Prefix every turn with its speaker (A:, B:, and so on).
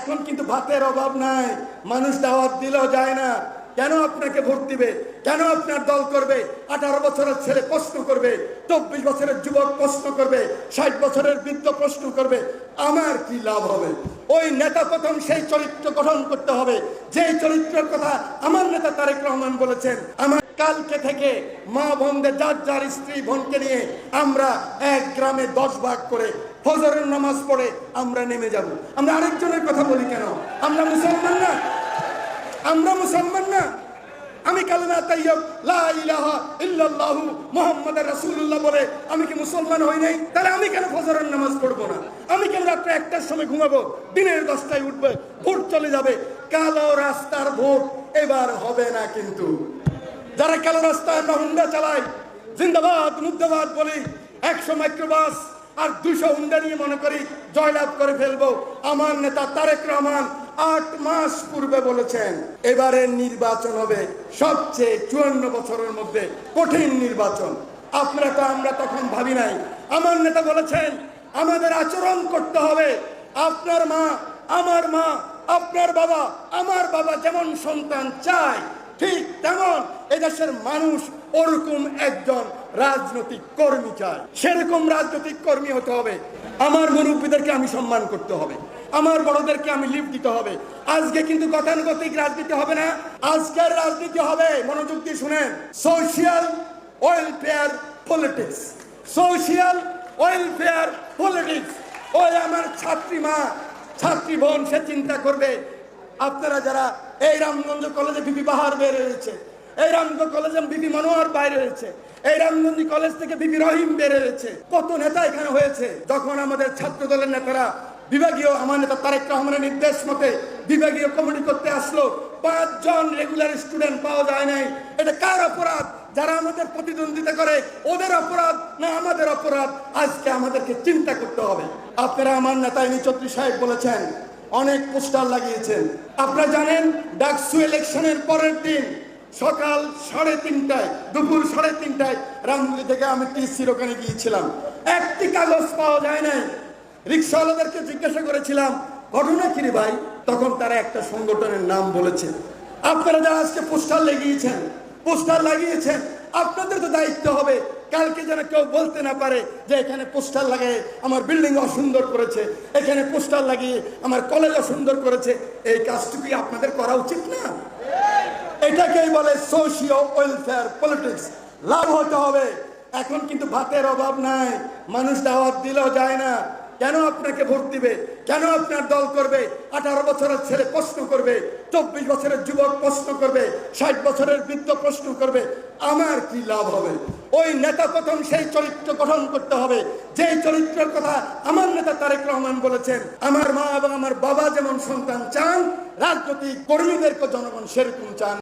A: এখন কিন্তু ভাতের অভাব নাই। মানুষ দাওয়াত দিলেও যায় না। কেন আপনাকে ভোট দিবে? কেন আপনার দল করবে? আঠারো বছরের ছেলে প্রশ্ন করবে, চব্বিশ বছরের যুবক প্রশ্ন করবে, ষাট বছরের বৃদ্ধ প্রশ্ন করবে, আমার কি লাভ হবে? ওই নেতা প্রথম সেই চরিত্র গঠন করতে হবে। যে চরিত্রের কথা আমার নেতা তারেক রহমান বলেছেন, আমার কালকে থেকে মা বোনদের যার যার স্ত্রী বোনকে নিয়ে আমরা এক গ্রামে দশ ভাগ করে ফজরের নামাজ পড়ে আমরা নেমে যাব। আমরা আরেকজনের কথা বলি কেন? আমরা মুসলমান না? আমরা মুসলমান না? আমি কালেমা তাইয়ব লা ইলাহা ইল্লাল্লাহু মুহাম্মাদুর রাসূলুল্লাহ বলে, আমি কি মুসলমান হই নাই? তাহলে আমি কেন ফজরের নামাজ পড়ব না? আমি কেন রাত্রে একটার সময় ঘুমাবো? দিনের দশটায় উঠবে ভোট চলে যাবে। কালো রাস্তার ভোট এবার হবে না কিন্তু। যারা কালো রাস্তায় আমরা হুন্ডা চালাই, জিন্দাবাদ, মুর্দাবাদ বলি, একশো মাইক্রোবাস আর দুশো হুন্ডা নিয়ে মনে করি জয়লাভ করে ফেলব। আমার নেতা তারেক রহমান আট মাস পূর্বে বলেছেন, এবারের নির্বাচন হবে সবচেয়ে চুয়ান্ন বছরের মধ্যে কঠিন নির্বাচন। আপনারা তো আমরা তখন ভাবি নাই। আমার নেতা বলেছেন, আমাদের আচরণ করতে হবে। আপনার মা, আমার মা, আপনার বাবা, আমার বাবা যেমন সন্তান চায় ঠিক তেমন এদেশের মানুষ ওরকম একজন রাজনৈতিক কর্মী চায় সেরকম রাজনৈতিক কর্মী হতে হবে। আমার মুরব্বীদেরকে আমি সম্মান করতে হবে। আমার বড়দেরকে আমি লিফট দিতে হবে। আজকে কিন্তু গতানুগতিক রাজনীতি হবে না। আজকের রাজনীতি হবে, মনোযোগ দিয়ে শুনেন social welfare politics social welfare politics ওই আমার ছাত্রী মা, ছাত্রী বোন, সে চিন্তা করবে আপনারা যারা এই রামগঞ্জ কলেজে বিপি বাহার বের হয়েছে, এই রামগঞ্জ কলেজে বিপি মনোহর বাইরে হয়েছে, এই রামগঞ্জ কলেজ থেকে বিপি রহিম বের হয়েছে। কত নেতা এখানে হয়েছে? যখন আমাদের ছাত্র দলের নেতারা বিভাগীয় আমার নেতা তারেক রহমানের নির্দেশ মতে বিভাগীয় কমিটি করতে আসলো, পাঁচজন রেগুলার স্টুডেন্ট পাওয়া যায় নাই। এটা কার অপরাধ? যারা আমাদের প্রতিদ্বন্দ্বিতা করে, ওদের অপরাধ না আমাদের অপরাধ? আজকে আমাদেরকে চিন্তা করতে হবে। আপনারা আমার নেতা ইনি চৌধুরী সাহেব বলেছেন অনেক পোস্টার লাগিয়েছেন। আপনারা জানেন, ডাকসু ইলেকশনের পরের দিন সকাল সাড়ে তিনটায়, দুপুর সাড়ে তিনটায় রামগুলি থেকে আমি টিসির ওখানে গিয়েছিলাম। একটি কাগজ পাওয়া যায় নাই। রিক্সাওয়ালাদেরকে জিজ্ঞাসা করেছিলাম, ঘটনা কি রে ভাই? তখন তারা একটা সংগঠনের নাম বলেছে। আপনারা যারা আজকে পোস্টার লাগিয়েছেন পোস্টার লাগিয়েছেন, আপনাদের তো দায়িত্ব হবে কালকে যেন কেউ বলতে না পারে যে এখানে পোস্টার লাগিয়ে আমার বিল্ডিং অসুন্দর করেছে, এখানে পোস্টার লাগিয়ে আমার কলেজ অসুন্দর করেছে, এই কাজটুকু আপনাদের করা উচিত না? এটাকেই বলে সোশিও ওয়েলফেয়ার পলিটিক্স লাভ হতে হবে। এখন কিন্তু ভাতের অভাব নাই। মানুষ দাওয়াত দিলেও যায় না। কেন আপনাকে ভোট দিবে? কেন আপনার দল করবে? আঠারো বছরের ছেলে প্রশ্ন করবে, চব্বিশ বছরের যুবক প্রশ্ন করবে, ষাট বছরের বৃদ্ধ প্রশ্ন করবে, আমার কি লাভ হবে? ওই নেতা প্রথম সেই চরিত্র গঠন করতে হবে। যে চরিত্রের কথা আমার নেতা তারেক রহমান বলেছেন, আমার মা এবং আমার বাবা যেমন সন্তান চান, রাজনৈতিক কর্মীদেরকে জনগণ সেরকম চান।